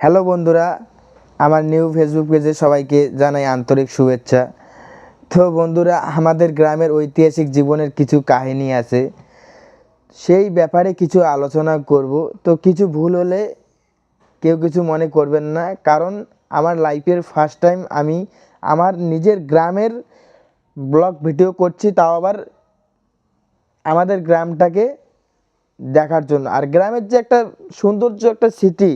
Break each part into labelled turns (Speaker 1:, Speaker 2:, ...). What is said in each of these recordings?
Speaker 1: Hello বন্ধুরা, আমার new Facebook পেজে সবাইকে জানাই আন্তরিক শুভেচ্ছা। তো বন্ধুরা, আমাদের গ্রামের ঐতিহাসিক জীবনের কিছু কাহিনী আছে। সেই ব্যাপারে কিছু আলোচনা করব। তো কিছু ভুল হলে কেউ কিছু মনে করবেন না, কারণ আমার লাইফের ফার্স্ট টাইম আমি আমার নিজের গ্রামের ব্লগ ভিডিও করছি, তাও আবার আমাদের গ্রামটাকে দেখার জন্য। আর গ্রামের যে একটা সৌন্দর্য, একটা স্মৃতি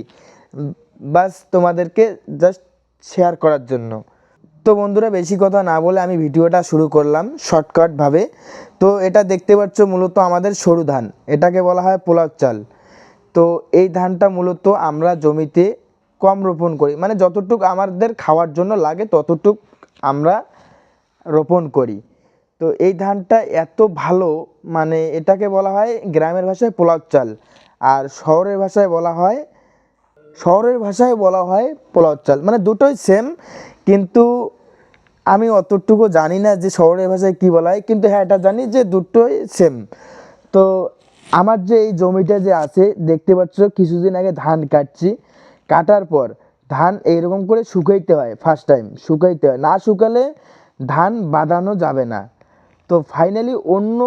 Speaker 1: বাস তোমাদেরকে জাস্ট শেয়ার করার জন্য। তো বন্ধুরা, বেশি কথা না বলে আমি ভিডিওটা শুরু করলাম শর্টকাটভাবে তো এটা দেখতে পাচ্ছ মূলত আমাদের সরু ধান। এটাকে বলা হয় পোলাও চাল। তো এই ধানটা মূলত আমরা জমিতে কম রোপণ করি। মানে যতটুক আমাদের খাওয়ার জন্য লাগে, ততটুক আমরা রোপণ করি। তো এই ধানটা এত ভালো মানে এটাকে বলা হয়, গ্রামের ভাষায় পোলাও চাল। আর শহরের ভাষায় বলা হয় শহরের ভাষায় বলা হয় পোলাও চাল। মানে দুটোই সেম কিন্তু আমি অতটুকু জানি না যে শহরের ভাষায় কী বলা হয়, কিন্তু হ্যাঁ এটা জানি যে দুটোই সেম তো আমার যে এই জমিটা যে আছে, দেখতে পাচ্ছ, কিছুদিন আগে ধান কাটছি। কাটার পর ধান এইরকম করে শুকাইতে হয় ফার্স্ট টাইম শুকাইতে হয়। না শুকালে ধান বাঁধানো যাবে না। তো ফাইনালি অন্য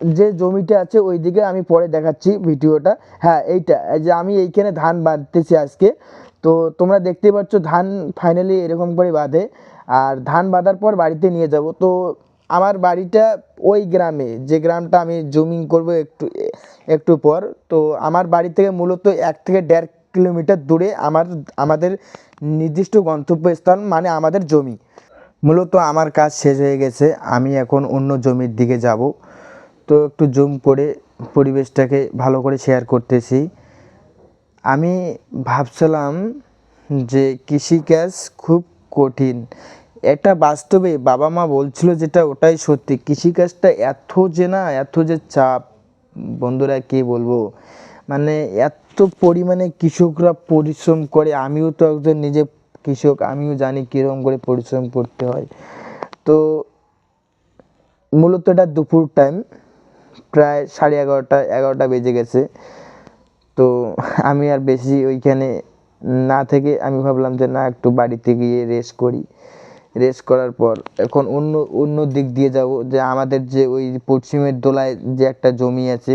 Speaker 1: যে জমিটা আছে ওই দিকে আমি পরে দেখাচ্ছি ভিডিওটা। হ্যাঁ এইটা যে আমি এইখানে ধান বাঁধতেছি আজকে। তো তোমরা দেখতে পাচ্ছ ধান ফাইনালি এরকম করে বাঁধে। আর ধান বাঁধার পর বাড়িতে নিয়ে যাব। তো আমার বাড়িটা ওই গ্রামে, যে গ্রামটা আমি জুমিং করব একটু একটু পর। তো আমার বাড়ি থেকে মূলত এক থেকে দেড় কিলোমিটার দূরে আমার, আমাদের নির্দিষ্ট গন্তব্যস্থান মানে আমাদের জমি। মূলত আমার কাজ শেষ হয়ে গেছে। আমি এখন অন্য জমির দিকে যাব। তো একটু জুম করে পরিবেশটাকে ভালো করে শেয়ার করতেছি। আমি ভাবছিলাম যে কৃষিকাজ খুব কঠিন। এটা বাস্তবে বাবা মা বলছিল যেটা ওটাই সত্যি। কৃষিকাজটা এত যে না, এত যে চাপ, বন্ধুরা কী বলব? মানে এত পরিমাণে কৃষকরা পরিশ্রম করে, আমিও তো একজন নিজে কৃষক, আমিও জানি কীরকম করে পরিশ্রম করতে হয়। তো মূলত এটা দুপুর টাইম প্রায় সাড়ে এগারোটা এগারোটা বেজে গেছে। তো আমি আর বেশি ওইখানে না থেকে আমি ভাবলাম যে না, একটু বাড়িতে গিয়ে রেস্ট করি। রেস্ট করার পর এখন অন্য অন্য দিক দিয়ে যাব যে আমাদের যে ওই পশ্চিমের দোলায় যে একটা জমি আছে,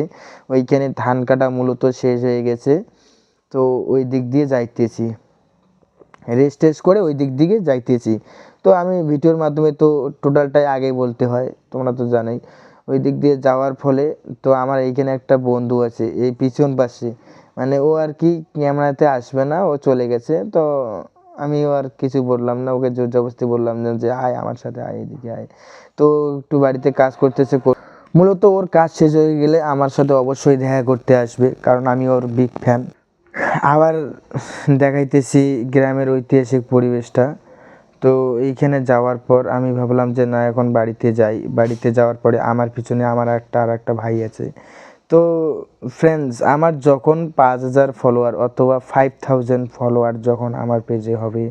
Speaker 1: ওইখানে ধান কাটা মূলত শেষ হয়ে গেছে। তো ওই দিক দিয়ে যাইতেছি। রেস্ট টেস্ট করে ওই দিক দিকে যাইতেছি। তো আমি ভিডিওর মাধ্যমে তো টোটালটাই আগে বলতে হয়, তোমরা তো জানোই। ওই দিক দিয়ে যাওয়ার ফলে তো আমার এইখানে একটা বন্ধু আছে, এই পিছন পাশে। মানে ও আর কি ক্যামেরাতে আসবে না, ও চলে গেছে। তো আমিও আর কিছু বললাম না, ওকে জোর জবরদস্তি বললাম না যে আয় আমার সাথে, আয় এদিকে আয়। তো একটু বাড়িতে কাজ করতেছে, কর- মূলত ওর কাজ শেষ হয়ে গেলে আমার সাথে অবশ্যই দেখা করতে আসবে, কারণ আমি ওর বিগ ফ্যান আবার দেখাইতেছি গ্রামের ঐতিহাসিক পরিবেশটা। তো এইখানে যাওয়ার পর আমি ভাবলাম যে, না, এখন বাড়িতে যাই। বাড়িতে যাওয়ার পরে আমার পিছনে আমার একটা আর একটা ভাই আছে। তো ফ্রেন্ডস আমার যখন পাঁচ হাজার ফলোয়ার অথবা ফাইভ থাউজেন্ড ফলোয়ার যখন আমার পেজে হবে,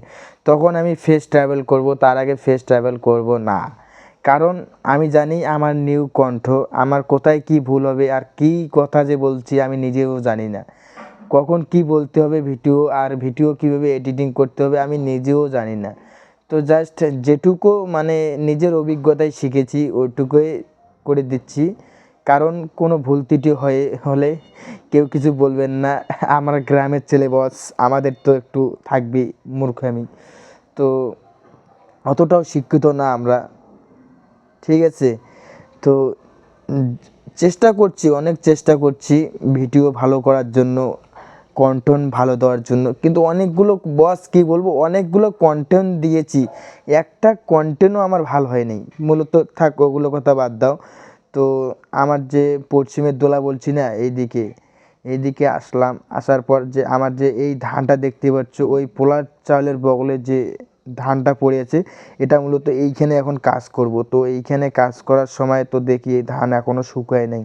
Speaker 1: তখন আমি ফেস ট্রাভেল করব। তার আগে ফেস ট্রাভেল করব না। কারণ আমি জানি আমার নিউ কণ্ঠ, আমার কোথায় কি ভুল হবে আর কি কথা যে বলছি আমি নিজেও জানি না। কখন কি বলতে হবে ভিডিও আর ভিডিও কীভাবে এডিটিং করতে হবে আমি নিজেও জানি না। তো জাস্ট যেটুকু মানে নিজের অভিজ্ঞতায় শিখেছি ওইটুকুই করে দিচ্ছি। কারণ কোনো ভুল ত্রুটি হয়ে, হলে কেউ কিছু বলবেন না। আমার গ্রামের ছেলে বস আমাদের তো একটু থাকবেই মূর্খামি তো অতটাও শিক্ষিত না আমরা। ঠিক আছে? তো চেষ্টা করছি, অনেক চেষ্টা করছি ভিডিও ভালো করার জন্য। কন্টেন্ট ভালো দেওয়ার জন্য। কিন্তু অনেকগুলো বস কি বলব, অনেকগুলো কন্টেন্ট দিয়েছি। একটা কন্টেন্টও আমার ভালো হয়নি। মূলত থাক, ওগুলো কথা বাদ দাও। তো আমার যে পশ্চিমের দোলা বলছি না, এইদিকে এইদিকে আসলাম। আসার পর যে আমার যে এই ধানটা দেখতে পাচ্ছ, ওই পোলার চাউলের বগলে যে ধানটা পড়ে আছে, এটা মূলত এইখানে এখন কাজ করব। তো এইখানে কাজ করার সময় তো দেখি এই ধান এখনও শুকায় নাই।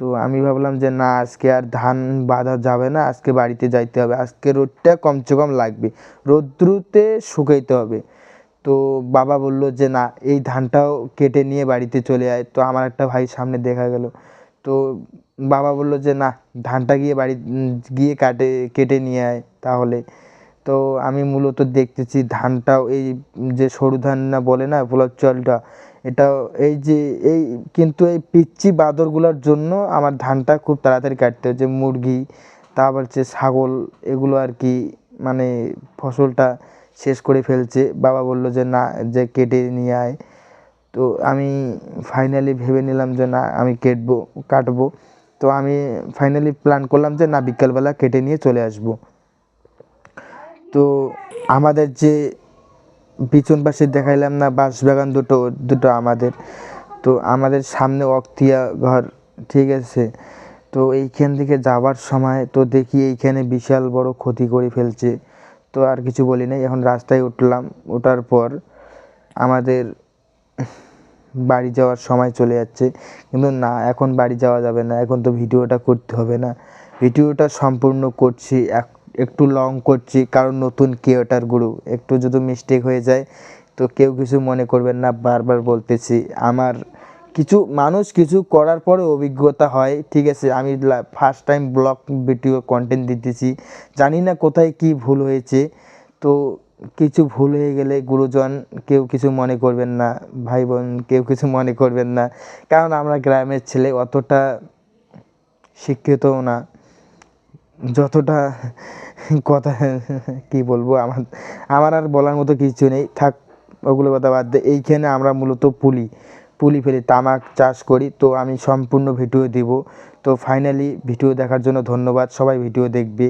Speaker 1: তো আমি ভাবলাম যে না, আজকে আর ধান বাঁধা যাবে না, আজকে বাড়িতে যাইতে হবে। আজকে রোদটা কমসে কম লাগবে, রোদ্রুতে শুকাইতে হবে। তো বাবা বলল যে না, এই ধানটাও কেটে নিয়ে বাড়িতে চলে আয়। তো আমার একটা ভাই সামনে দেখা গেল। তো বাবা বলল যে না, ধানটা গিয়ে বাড়ি, গিয়ে কাটে, কেটে নিয়ে আয় তাহলে। তো আমি মূলত দেখতেছি ধানটাও এই যে সরু ধান না বলে না পোলার চালটা এটা এই যে এই কিন্তু এই পিচ্ছি বাঁদরগুলোর জন্য আমার ধানটা খুব তাড়াতাড়ি কাটতে হচ্ছে। মুরগি, তারপর হচ্ছে ছাগল, এগুলো আর কি মানে ফসলটা শেষ করে ফেলছে। বাবা বলল যে না, যে কেটে নিয়ে আয়। তো আমি ফাইনালি ভেবে নিলাম যে না, আমি কেটবো, কাটবো। তো আমি ফাইনালি প্ল্যান করলাম যে না, বিকালবেলা কেটে নিয়ে চলে আসব। তো আমাদের যে পিছন পাশে দেখাইলাম না, বাঁশবাগান দুটো দুটো আমাদের। তো আমাদের সামনে অক্তিয়া ঘর, ঠিক আছে? তো এইখান থেকে যাওয়ার সময় তো দেখি এইখানে বিশাল বড় ক্ষতি করে ফেলছে। তো আর কিছু বলি নাই, এখন রাস্তায় উঠলাম, ওঠার পর আমাদের বাড়ি যাওয়ার সময় চলে যাচ্ছে। কিন্তু না, এখন বাড়ি যাওয়া যাবে না, এখন তো ভিডিওটা করতে হবে না। ভিডিওটা সম্পূর্ণ করছি এক- একটু লং করছি, কারণ নতুন ক্রিয়েটার গুরু। একটু যদি মিস্টেক হয়ে যায়, তো কেউ কিছু মনে করবেন না, বারবার বলতেছি। আমার কিছু, মানুষ কিছু করার পরে অভিজ্ঞতা হয়, ঠিক আছে, আমি first time vlog video content দিতেছি। জানি না কোথায় কি ভুল হয়েছে, তো কিছু ভুল হয়ে গেলে গুরুজন কেউ কিছু মনে করবেন না ভাই বোন কেউ কিছু মনে করবেন না। কারণ আমরা গ্রামের ছেলে, অতটা শিক্ষিতও না। যতটা কথা, কি বলব, আমার আমার আর বলার মতো কিছু নেই। থাক, ওগুলো কথা বাদ দে। এইখানে আমরা মূলত পুলি পুলি ফেলি, তামাক চাষ করি। তো আমি সম্পূর্ণ ভিডিও দিব। তো ফাইনালি ভিডিও দেখার জন্য ধন্যবাদ। সবাই ভিডিও দেখবে।